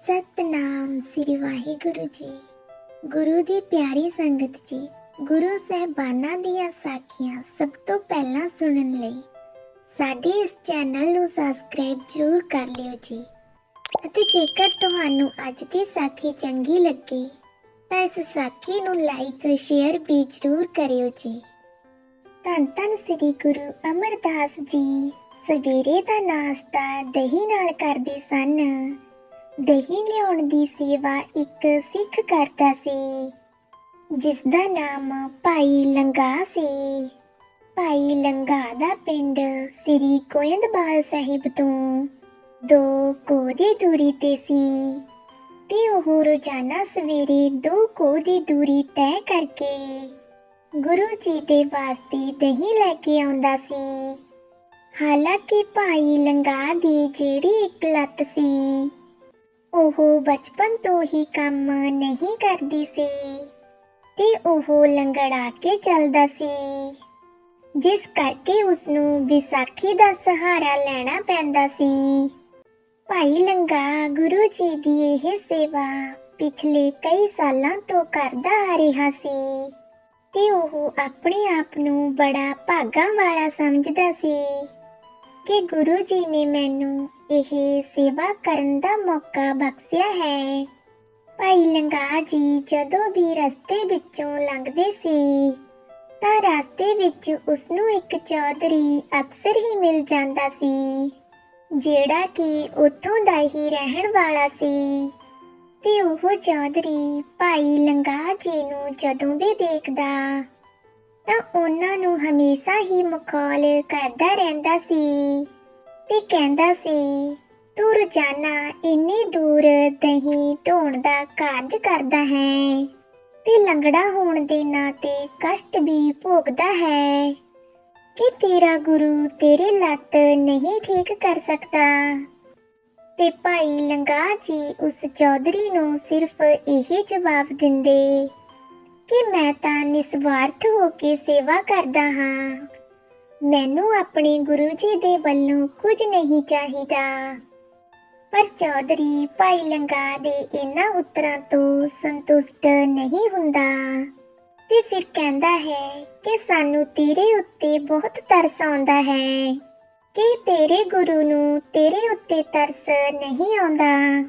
ਸਤਨਾਮ ਸ੍ਰੀ ਵਾਹਿਗੁਰੂ ਜੀ। ਗੁਰੂ ਦੀ ਪਿਆਰੀ ਸੰਗਤ ਜੀ, ਗੁਰੂ ਸਹਿਬਾਨਾਂ ਦੀਆਂ ਸਾਖੀਆਂ ਸਭ ਤੋਂ ਪਹਿਲਾਂ ਸੁਣਨ ਲਈ ਸਾਡੇ ਇਸ ਚੈਨਲ ਨੂੰ ਸਬਸਕ੍ਰਾਈਬ ਜ਼ਰੂਰ ਕਰ ਲਿਓ ਜੀ। ਅਤੇ ਜੇਕਰ ਤੁਹਾਨੂੰ ਅੱਜ ਦੀ ਸਾਖੀ ਚੰਗੀ ਲੱਗੇ, ਤਾਂ ਇਸ ਸਾਖੀ ਨੂੰ ਲਾਈਕ ਸ਼ੇਅਰ ਵੀ ਜ਼ਰੂਰ ਕਰਿਓ ਜੀ। ਧੰਨ ਧੰਨ ਸ੍ਰੀ ਗੁਰੂ ਅਮਰਦਾਸ ਜੀ, ਸਵੇਰੇ ਦਾ ਨਾਸ਼ਤਾ ਦਹੀਂ ਨਾਲ ਕਰਦੇ ਸਨ। ਦਹੀਂ ਲਿਆਉਣ ਦੀ ਸੇਵਾ ਇੱਕ ਸਿੱਖ ਕਰਦਾ ਸੀ ਜਿਸ ਦਾ ਨਾਮ ਭਾਈ ਲੰਗਾ ਸੀ। ਭਾਈ ਲੰਗਾ ਦਾ ਪਿੰਡ ਸ੍ਰੀ ਗੋਇੰਦਵਾਲ ਸਾਹਿਬ ਤੋਂ ਦੋ ਕੋਹ ਦੀ ਦੂਰੀ ਤੇ ਸੀ ਤੇ ਉਹ ਰੋਜ਼ਾਨਾ ਸਵੇਰੇ ਦੋ ਕੋਹ ਦੀ ਦੂਰੀ ਤੈਅ ਕਰਕੇ ਗੁਰੂ ਜੀ ਦੇ ਵਾਸਤੇ ਦਹੀਂ ਲੈ ਕੇ ਆਉਂਦਾ ਸੀ। ਹਾਲਾਂਕਿ ਭਾਈ ਲੰਗਾ ਦੀ ਜਿਹੜੀ ਇੱਕ ਲੱਤ ਸੀ ਉਹ ਬਚਪਨ ਤੋਂ ਹੀ ਕੰਮ ਨਹੀਂ ਕਰਦੀ ਸੀ ਤੇ ਉਹ ਲੰਗੜਾ ਕੇ ਚੱਲਦਾ ਸੀ। ਜਿਸ ਕਰਕੇ ਉਸ ਨੂੰ ਵਿਸਾਖੀ ਦਾ ਸਹਾਰਾ ਲੈਣਾ ਪੈਂਦਾ ਸੀ। ਭਾਈ ਲੰਗਾ ਗੁਰੂ ਜੀ ਦੀ ਇਹ ਸੇਵਾ ਪਿਛਲੇ ਕਈ ਸਾਲਾਂ ਤੋਂ ਕਰਦਾ ਆ ਰਿਹਾ ਸੀ ਤੇ ਉਹ ਆਪਣੇ ਆਪ ਨੂੰ ਬੜਾ ਭਾਗਾ ਵਾਲਾ ਸਮਝਦਾ ਸੀ। ਕਿ ਗੁਰੂ ਜੀ ਨੇ ਮੈਨੂੰ ਇਹ ਸੇਵਾ ਕਰਨ ਦਾ ਮੌਕਾ ਬਖਸ਼ਿਆ ਹੈ। ਭਾਈ ਲੰਗਾ ਜੀ ਜਦੋਂ ਵੀ ਰਸਤੇ ਵਿੱਚੋਂ ਲੰਘਦੇ ਸੀ, ਤਾਂ ਰਸਤੇ ਵਿੱਚ ਉਸ ਨੂੰ ਇੱਕ ਚੌਧਰੀ ਅਕਸਰ ਹੀ ਮਿਲ ਜਾਂਦਾ ਸੀ, ਜਿਹੜਾ ਕਿ ਉੱਥੋਂ ਦਾ ਹੀ ਰਹਿਣ ਵਾਲਾ ਸੀ। ਤੇ ਉਹ ਚੌਧਰੀ ਭਾਈ ਲੰਗਾ ਜੀ ਨੂੰ ਜਦੋਂ ਵੀ ਦੇਖਦਾ ਤਾਂ ਉਹਨਾਂ ਨੂੰ ਹਮੇਸ਼ਾ ਹੀ ਮਖੌਲ ਕਰਦਾ ਰਹਿੰਦਾ ਸੀ ਤੇ ਕਹਿੰਦਾ ਸੀ, ਤੂੰ ਰੋਜ਼ਾਨਾ ਇੰਨੀ ਦੂਰ ਦਹੀਂ ਢੋਣ ਦਾ ਕਾਰਜ ਕਰਦਾ ਹੈ ਤੇ ਲੰਗੜਾ ਹੋਣ ਦੇ ਨਾਤੇ ਕਸ਼ਟ ਵੀ ਭੋਗਦਾ ਹੈ ਕਿ ਤੇਰਾ ਗੁਰੂ ਤੇਰੇ ਲੱਤ ਨਹੀਂ ਠੀਕ ਕਰ ਸਕਦਾ? ਤੇ ਭਾਈ ਲੰਗਾ ਜੀ ਉਸ ਚੌਧਰੀ ਨੂੰ ਸਿਰਫ ਇਹ ਜਵਾਬ ਦਿੰਦੇ ਕਿ ਮੈਂ ਤਾਂ ਨਿਸਵਾਰਥ ਹੋ ਕੇ ਸੇਵਾ ਕਰਦਾ ਹਾਂ। ਮੈਨੂੰ ਆਪਣੇ ਗੁਰੂ ਜੀ ਦੇ ਵੱਲੋਂ ਕੁਝ ਨਹੀਂ ਚਾਹੀਦਾ। ਪਰ ਚੌਧਰੀ ਭਾਈ ਲੰਗਾ ਦੇ ਇਹਨਾਂ ਉੱਤਰਾਂ ਤੋਂ ਸੰਤੁਸ਼ਟ ਨਹੀਂ ਹੁੰਦਾ। ਤੇ ਫਿਰ ਕਹਿੰਦਾ ਹੈ ਕਿ ਸਾਨੂੰ ਤੇਰੇ ਉੱਤੇ ਬਹੁਤ ਤਰਸ ਆਉਂਦਾ ਹੈ। ਕਿ ਤੇਰੇ ਗੁਰੂ ਨੂੰ ਤੇਰੇ ਉੱਤੇ ਤਰਸ ਨਹੀਂ ਆਉਂਦਾ।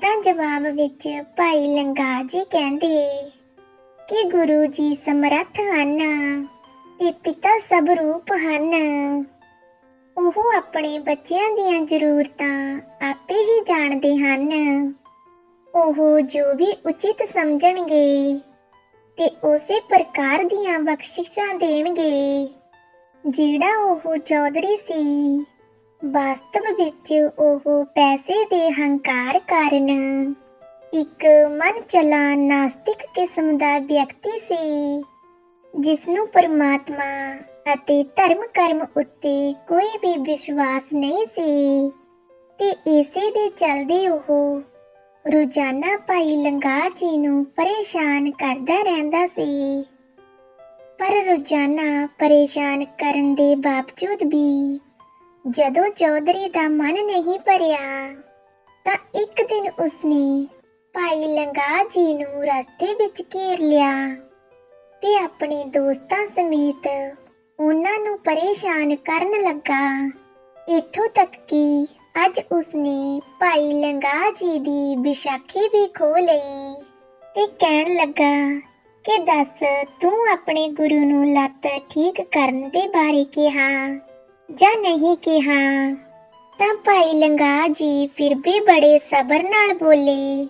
ਤਾਂ ਜਵਾਬ ਵਿੱਚ ਭਾਈ ਲੰਗਾ ਜੀ ਕਹਿੰਦੇ ਕਿ ਗੁਰੂ ਜੀ ਸਮਰੱਥ ਹਨ ਤੇ ਪਿਤਾ ਸਭ ਰੂਪ ਹਨ। ਉਹ ਆਪਣੇ ਬੱਚਿਆਂ ਦੀਆਂ ਜ਼ਰੂਰਤਾਂ ਆਪੇ ਹੀ ਜਾਣਦੇ ਹਨ। ਉਹ ਜੋ ਵੀ ਉਚਿਤ ਸਮਝਣਗੇ ਤੇ ਉਸੇ ਪ੍ਰਕਾਰ ਦੀਆਂ ਬਖਸ਼ਿਸ਼ਾਂ ਦੇਣਗੇ। ਜਿਹੜਾ ਉਹ ਚੌਧਰੀ ਸੀ, ਵਾਸਤਵ ਵਿੱਚ ਉਹ ਪੈਸੇ ਦੇ ਹੰਕਾਰ ਕਾਰਨ ਇੱਕ ਮਨ ਚਲਾ ਨਾਸਤਿਕ ਕਿਸਮ ਦਾ ਵਿਅਕਤੀ ਸੀ ਜਿਸ ਨੂੰ ਪਰਮਾਤਮਾ ਅਤੇ ਧਰਮ ਕਰਮ ਉੱਤੇ ਕੋਈ ਵੀ ਵਿਸ਼ਵਾਸ ਨਹੀਂ ਸੀ ਤੇ ਇਸੇ ਦੇ ਚਲਦੇ ਉਹ ਰੋਜ਼ਾਨਾ ਭਾਈ ਲੰਗਾ ਜੀ ਨੂੰ ਪਰੇਸ਼ਾਨ ਕਰਦਾ ਰਹਿੰਦਾ ਸੀ। ਪਰ ਰੋਜ਼ਾਨਾ ਪਰੇਸ਼ਾਨ ਕਰਨ ਦੇ ਬਾਵਜੂਦ ਵੀ ਜਦੋਂ ਚੌਧਰੀ ਦਾ ਮਨ ਨਹੀਂ ਭਰਿਆ, ਤਾਂ ਇੱਕ ਦਿਨ ਉਸਨੇ ਭਾਈ ਲੰਗਾ ਜੀ ਨੂੰ ਰਸਤੇ ਵਿੱਚ ਘੇਰ ਲਿਆ ਤੇ ਆਪਣੇ ਦੋਸਤਾਂ ਸਮੇਤ ਉਹਨਾਂ ਨੂੰ ਪਰੇਸ਼ਾਨ ਕਰਨ ਲੱਗਾ। ਇੱਥੋਂ ਤੱਕ ਕਿ ਅੱਜ ਉਸਨੇ ਭਾਈ ਲੰਗਾ ਜੀ ਦੀ ਵਿਸਾਖੀ ਵੀ ਖੋ ਲਈ ਤੇ ਕਹਿਣ ਲੱਗਾ ਕਿ ਦੱਸ, ਤੂੰ ਆਪਣੇ ਗੁਰੂ ਨੂੰ ਲੱਤ ਠੀਕ ਕਰਨ ਦੇ ਬਾਰੇ ਕਿਹਾ ਜਾਂ ਨਹੀਂ ਕਿਹਾ? ਤਾਂ ਭਾਈ ਲੰਗਾ ਜੀ ਫਿਰ ਵੀ ਬੜੇ ਸਬਰ ਨਾਲ ਬੋਲੇ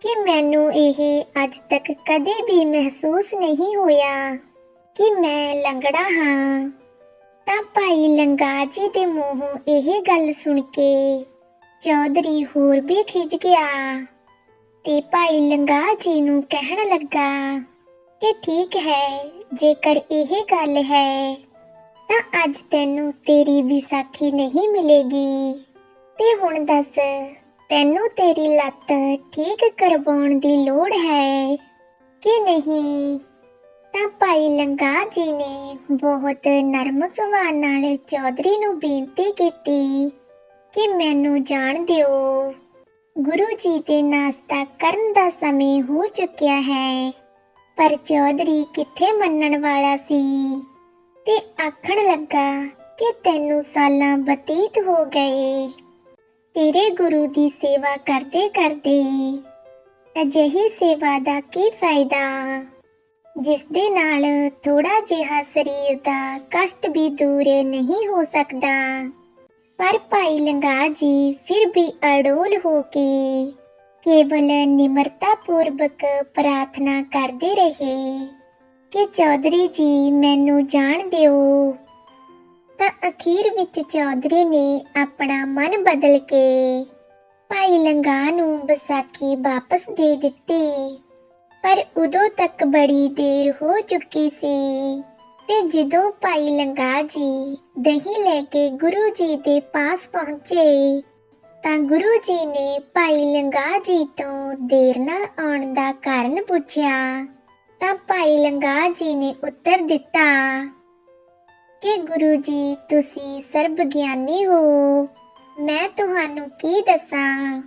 ਕਿ ਮੈਨੂੰ ਇਹ ਅੱਜ ਤੱਕ ਕਦੇ ਵੀ ਮਹਿਸੂਸ ਨਹੀਂ ਹੋਇਆ ਕਿ ਮੈਂ ਲੰਗੜਾ ਹਾਂ। ਤਾਂ ਭਾਈ ਲੰਗਾ ਜੀ ਦੇ ਮੂੰਹੋਂ ਇਹ ਗੱਲ ਸੁਣ ਕੇ ਚੌਧਰੀ ਹੋਰ ਵੀ ਖਿੱਚ ਗਿਆ ਤੇ ਭਾਈ ਲੰਗਾ ਜੀ ਨੂੰ ਕਹਿਣ ਲੱਗਾ ਕਿ ਠੀਕ ਹੈ, ਜੇਕਰ ਇਹ ਗੱਲ ਹੈ, ਤਾਂ ਅੱਜ ਤੈਨੂੰ ਤੇਰੀ ਵਿਸਾਖੀ ਨਹੀਂ ਮਿਲੇਗੀ। ਤੇ ਹੁਣ ਦੱਸ ਤੈਨੂੰ ਤੇਰੀ ਲੱਤ ਠੀਕ ਕਰਵਾਉਣ ਦੀ ਲੋੜ ਹੈ ਕਿ ਨਹੀਂ? ਤਾਂ ਭਾਈ ਲੰਗਾ ਜੀ ਨੇ ਬਹੁਤ ਨਰਮ ਸੁਭਾਅ ਨਾਲ ਚੌਧਰੀ ਨੂੰ ਬੇਨਤੀ ਕੀਤੀ ਕਿ ਮੈਨੂੰ ਜਾਣ ਦਿਓ। ਗੁਰੂ ਜੀ ਦੇ ਨਾਸਤਾ ਕਰਨ ਦਾ ਸਮੇਂ ਹੋ ਚੁੱਕਿਆ ਹੈ, ਪਰ ਚੌਧਰੀ ਕਿੱਥੇ ਮੰਨਣ ਵਾਲਾ ਸੀ? ਤੇ ਆਖਣ ਲੱਗਾ ਕਿ ਤੈਨੂੰ ਸਾਲਾਂ ਬਤੀਤ ਹੋ ਗਏ। ਤੇਰੇ ਗੁਰੂ ਦੀ ਸੇਵਾ ਕਰਦੇ ਕਰਦੇ ਅਜਿਹੀ ਸੇਵਾ ਦਾ ਕੀ ਫਾਇਦਾ? ਜਿਸ ਦੇ ਨਾਲ ਥੋੜਾ ਜਿਹਾ ਸਰੀਰ ਦਾ ਕਸ਼ਟ ਵੀ ਦੂਰ ਨਹੀਂ ਹੋ ਸਕਦਾ। ਪਰ ਭਾਈ ਲੰਗਾ ਜੀ ਫਿਰ ਵੀ ਅੜੋਲ ਹੋ ਕੇ ਕੇਵਲ ਨਿਮਰਤਾ ਪੂਰਵਕ ਪ੍ਰਾਰਥਨਾ ਕਰਦੇ ਰਹੇ ਕਿ ਚੌਧਰੀ ਜੀ ਮੈਨੂੰ ਜਾਣ ਦਿਓ। ਤਾਂ ਅਖੀਰ ਵਿੱਚ ਚੌਧਰੀ ਨੇ ਆਪਣਾ ਮਨ ਬਦਲ ਕੇ ਭਾਈ ਲੰਗਾ ਨੂੰ ਵਿਸਾਖੀ ਵਾਪਸ ਦੇ ਦਿੱਤੀ। ਪਰ ਉਦੋਂ ਤੱਕ ਬੜੀ ਦੇਰ ਹੋ ਚੁੱਕੀ ਸੀ ਤੇ ਜਦੋਂ ਭਾਈ ਲੰਗਾ ਜੀ ਦਹੀਂ ਲੈ ਕੇ ਗੁਰੂ ਜੀ ਦੇ ਪਾਸ ਪਹੁੰਚੇ, ਤਾਂ ਗੁਰੂ ਜੀ ਨੇ ਭਾਈ ਲੰਗਾ ਜੀ ਤੋਂ ਦੇਰ ਨਾਲ ਆਉਣ ਦਾ ਕਾਰਨ ਪੁੱਛਿਆ। ਤਾਂ ਭਾਈ ਲੰਗਾ ਜੀ ਨੇ ਉੱਤਰ ਦਿੱਤਾ ਗੁਰੂ ਜੀ, ਤੁਸੀਂ ਸਰਬ ਗਿਆਨੀ ਹੋ। ਮੈਂ ਤੁਹਾਨੂੰ ਕੀ ਦੱਸਾਂ?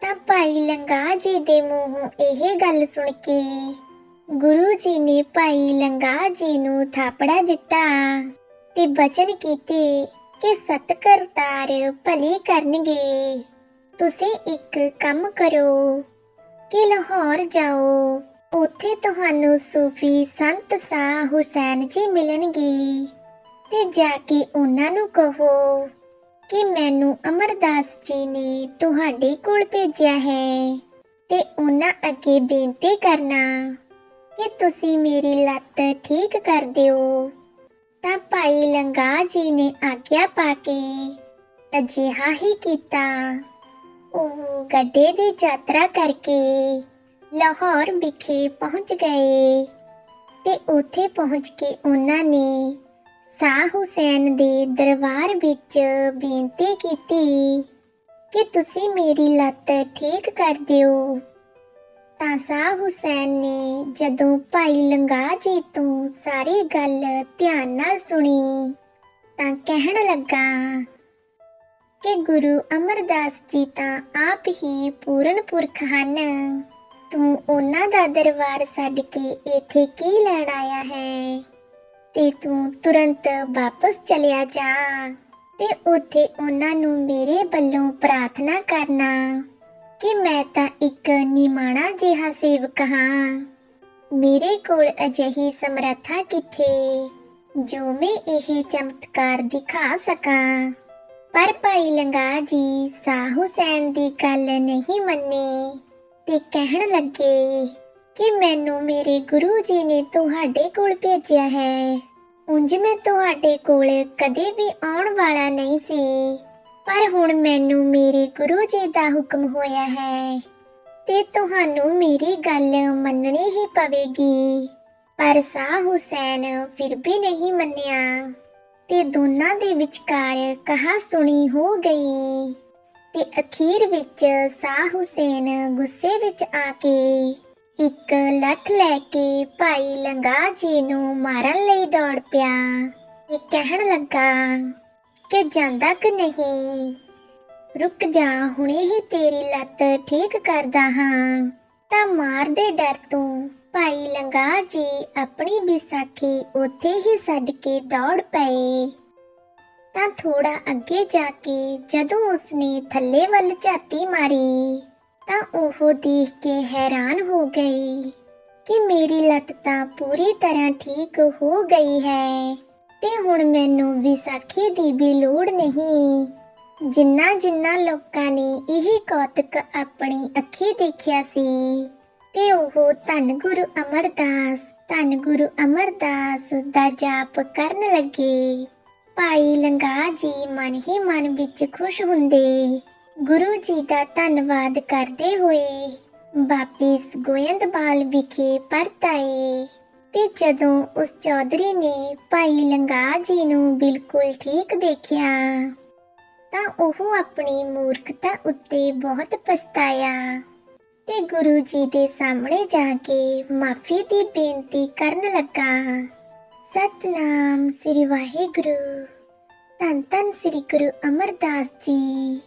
ਤਾਂ ਭਾਈ ਲੰਗਾ ਜੀ ਦੇ ਮੂੰਹੋਂ ਇਹ ਗੱਲ ਸੁਣ ਕੇ ਗੁਰੂ ਜੀ ਨੇ ਭਾਈ ਲੰਗਾ ਜੀ ਨੂੰ ਥਾਪੜਾ ਦਿੱਤਾ ਤੇ ਬਚਨ ਕੀਤੇ ਕਿ ਸਤਕਰ ਤਾਰ ਭਲੀ ਕਰਨਗੇ। ਤੁਸੀਂ ਇੱਕ ਕੰਮ ਕਰੋ ਕਿ ਲਾਹੌਰ ਜਾਓ। ਉੱਥੇ ਤੁਹਾਨੂੰ ਸੂਫੀ ਸੰਤ ਸਾਹ ਹੁਸੈਨ ਜੀ ਮਿਲਣਗੇ। ਤੇ ਜਾ ਕੇ ਉਹਨਾਂ ਨੂੰ ਕਹੋ ਕਿ ਮੈਨੂੰ ਅਮਰਦਾਸ ਜੀ ਨੇ ਤੁਹਾਡੇ ਕੋਲ ਭੇਜਿਆ ਹੈ ਤੇ ਉਹਨਾਂ ਅੱਗੇ ਬੇਨਤੀ ਕਰਨਾ ਕਿ ਤੁਸੀਂ ਮੇਰੀ ਲੱਤ ਠੀਕ ਕਰ ਦਿਓ। ਤਾਂ ਭਾਈ ਲੰਗਾ ਜੀ ਨੇ ਆਗਿਆ ਪਾ ਕੇ ਅਜਿਹਾ ਹੀ ਕੀਤਾ। ਉਹ ਗੱਡੇ ਦੀ ਯਾਤਰਾ ਕਰਕੇ ਲਾਹੌਰ ਵਿਖੇ ਪਹੁੰਚ ਗਏ ਤੇ ਉੱਥੇ ਪਹੁੰਚ ਕੇ ਉਹਨਾਂ ਨੇ ਸ਼ਾਹ ਹੁਸੈਨ ਦੇ ਦਰਬਾਰ ਵਿੱਚ ਬੇਨਤੀ ਕੀਤੀ ਕਿ ਤੁਸੀਂ ਮੇਰੀ ਲੱਤ ਠੀਕ ਕਰ ਦਿਓ। ਤਾਂ ਸ਼ਾਹ ਹੁਸੈਨ ਨੇ ਜਦੋਂ ਭਾਈ ਲੰਗਾ ਜੀ ਤੋਂ ਸਾਰੀ ਗੱਲ ਧਿਆਨ ਨਾਲ ਸੁਣੀ, ਤਾਂ ਕਹਿਣ ਲੱਗਾ, ਕਿ ਗੁਰੂ ਅਮਰਦਾਸ ਜੀ ਤਾਂ ਆਪ ਹੀ ਪੂਰਨ ਪੁਰਖ ਹਨ। ਤੂੰ ਉਹਨਾਂ ਦਾ ਦਰਬਾਰ ਛੱਡ ਕੇ ਇੱਥੇ ਕੀ ਲੈਣ ਆਇਆ ਹੈ? ਤੇ ਤੂੰ ਤੁਰੰਤ ਵਾਪਸ ਚਲਿਆ ਜਾ ਤੇ ਉੱਥੇ ਉਹਨਾਂ ਨੂੰ ਮੇਰੇ ਵੱਲੋਂ ਪ੍ਰਾਰਥਨਾ ਕਰਨਾ ਕਿ ਮੈਂ ਤਾਂ ਇੱਕ ਨਿਮਾਣਾ ਜਿਹਾ ਸੇਵਕ ਹਾਂ। ਮੇਰੇ ਕੋਲ ਅਜਿਹੀ ਸਮਰੱਥਾ ਕਿੱਥੇ? ਜੋ ਮੈਂ ਇਹ ਚਮਤਕਾਰ ਦਿਖਾ ਸਕਾਂ। ਪਰ ਭਾਈ ਲੰਗਾ ਜੀ ਸਾਹ ਹੁਸੈਨ ਦੀ ਗੱਲ ਨਹੀਂ ਮੰਨੀ ਤੇ ਕਹਿਣ ਲੱਗੇ ਕਿ ਮੈਨੂੰ ਮੇਰੇ ਗੁਰੂ ਜੀ ਨੇ ਤੁਹਾਡੇ ਕੋਲ ਭੇਜਿਆ ਹੈ। ਉਂਝ ਮੈਂ ਤੁਹਾਡੇ ਕੋਲ ਕਦੇ ਵੀ ਆਉਣ ਵਾਲਾ ਨਹੀਂ ਸੀ। ਪਰ ਹੁਣ ਮੈਨੂੰ ਮੇਰੇ ਗੁਰੂ ਜੀ ਦਾ ਹੁਕਮ ਹੋਇਆ ਹੈ ਤੇ ਤੁਹਾਨੂੰ ਮੇਰੀ ਗੱਲ ਮੰਨਣੀ ਹੀ ਪਵੇਗੀ। ਪਰ ਸਾਹ ਹੁਸੈਨ ਫਿਰ ਵੀ ਨਹੀਂ ਮੰਨਿਆ ਤੇ ਦੋਨਾਂ ਦੇ ਵਿਚਕਾਰ ਕਹਾ ਸੁਣੀ ਹੋ ਗਈ ਤੇ ਅਖੀਰ ਵਿੱਚ ਸਾਹ ਹੁਸੈਨ ਗੁੱਸੇ ਵਿੱਚ ਆ ਕੇ ਇੱਕ ਲੱਠ ਲੈ ਕੇ ਭਾਈ ਲੰਗਾ ਜੀ ਨੂੰ ਮਾਰਨ ਲਈ ਦੌੜ ਪਿਆ। ਇਹ ਕਹਿਣ ਲੱਗਾ ਕਿ ਜਾਂਦਾ ਕਿ ਨਹੀਂ? ਰੁਕ ਜਾ, ਹੁਣੇ ਹੀ ਤੇਰੀ ਲੱਤ ਠੀਕ ਕਰਦਾ ਹਾਂ। ਤਾਂ ਮਾਰ ਦੇ ਡਰ ਤੋਂ ਭਾਈ ਲੰਗਾ ਜੀ ਆਪਣੀ ਵਿਸਾਖੀ ਉੱਥੇ ਹੀ ਛੱਡ ਕੇ ਦੌੜ ਪਏ। ਤਾਂ ਥੋੜਾ ਅੱਗੇ ਜਾ ਕੇ ਜਦੋਂ ਉਸਨੇ ਥੱਲੇ ਵੱਲ ਝਾਤੀ ਮਾਰੀ ਤਾਂ ਉਹ ਦੇਖ ਕੇ ਹੈਰਾਨ ਹੋ ਗਈ ਕਿ ਮੇਰੀ ਲੱਤ ਤਾਂ ਪੂਰੀ ਤਰ੍ਹਾਂ ਠੀਕ ਹੋ ਗਈ ਹੈ ਤੇ ਹੁਣ ਮੈਨੂੰ ਵਿਸਾਖੀ ਦੀ ਵੀ ਲੋੜ ਨਹੀਂ। ਜਿੰਨਾ ਜਿੰਨਾ ਲੋਕਾਂ ਨੇ ਇਹ ਕੌਤਕ ਆਪਣੀ ਅੱਖੀ ਦੇਖਿਆ ਸੀ ਤੇ ਉਹ ਧੰਨ ਗੁਰੂ ਅਮਰਦਾਸ, ਧੰਨ ਗੁਰੂ ਅਮਰਦਾਸ ਦਾ ਜਾਪ ਕਰਨ ਲੱਗੇ। ਭਾਈ ਲੰਗਾ ਜੀ ਮਨ ਹੀ ਮਨ ਵਿੱਚ ਖੁਸ਼ ਹੁੰਦੇ ਗੁਰੂ ਜੀ ਦਾ ਧੰਨਵਾਦ ਕਰਦੇ ਹੋਏ ਵਾਪਿਸ ਗੋਇੰਦਵਾਲ ਵਿਖੇ ਪਰਤ ਆਏ ਤੇ ਜਦੋਂ ਉਸ ਚੌਧਰੀ ਨੇ ਭਾਈ ਲੰਗਾ ਜੀ ਨੂੰ ਬਿਲਕੁਲ ਠੀਕ ਦੇਖਿਆ ਤਾਂ ਉਹ ਆਪਣੀ ਮੂਰਖਤਾ ਉੱਤੇ ਬਹੁਤ ਪਛਤਾਇਆ ਤੇ ਗੁਰੂ ਜੀ ਦੇ ਸਾਹਮਣੇ ਜਾ ਕੇ ਮਾਫੀ ਦੀ ਬੇਨਤੀ ਕਰਨ ਲੱਗਾ। ਸਤਨਾਮ ਸ੍ਰੀ ਵਾਹਿਗੁਰੂ। ਧੰਨ ਧੰਨ ਸ੍ਰੀ ਗੁਰੂ ਅਮਰਦਾਸ ਜੀ।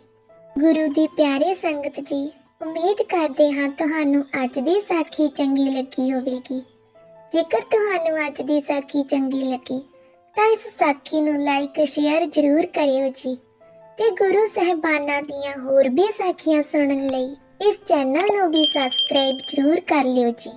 ਗੁਰੂ ਦੀ ਪਿਆਰੇ ਸੰਗਤ ਜੀ, ਉਮੀਦ ਕਰਦੇ ਹਾਂ ਤੁਹਾਨੂੰ ਅੱਜ ਦੀ ਸਾਖੀ ਚੰਗੀ ਲੱਗੀ ਹੋਵੇਗੀ। ਜੇਕਰ ਤੁਹਾਨੂੰ ਅੱਜ ਦੀ ਸਾਖੀ ਚੰਗੀ ਲੱਗੀ, ਤਾਂ ਇਸ ਸਾਖੀ ਨੂੰ ਲਾਈਕ ਸ਼ੇਅਰ ਜ਼ਰੂਰ ਕਰਿਓ ਜੀ। ਤੇ ਗੁਰੂ ਸਹਿਬਾਨਾਂ ਦੀਆਂ ਹੋਰ ਵੀ ਸਾਖੀਆਂ ਸੁਣਨ ਲਈ ਇਸ ਚੈਨਲ ਨੂੰ ਵੀ ਸਬਸਕ੍ਰਾਈਬ ਜ਼ਰੂਰ ਕਰ ਲਿਓ ਜੀ।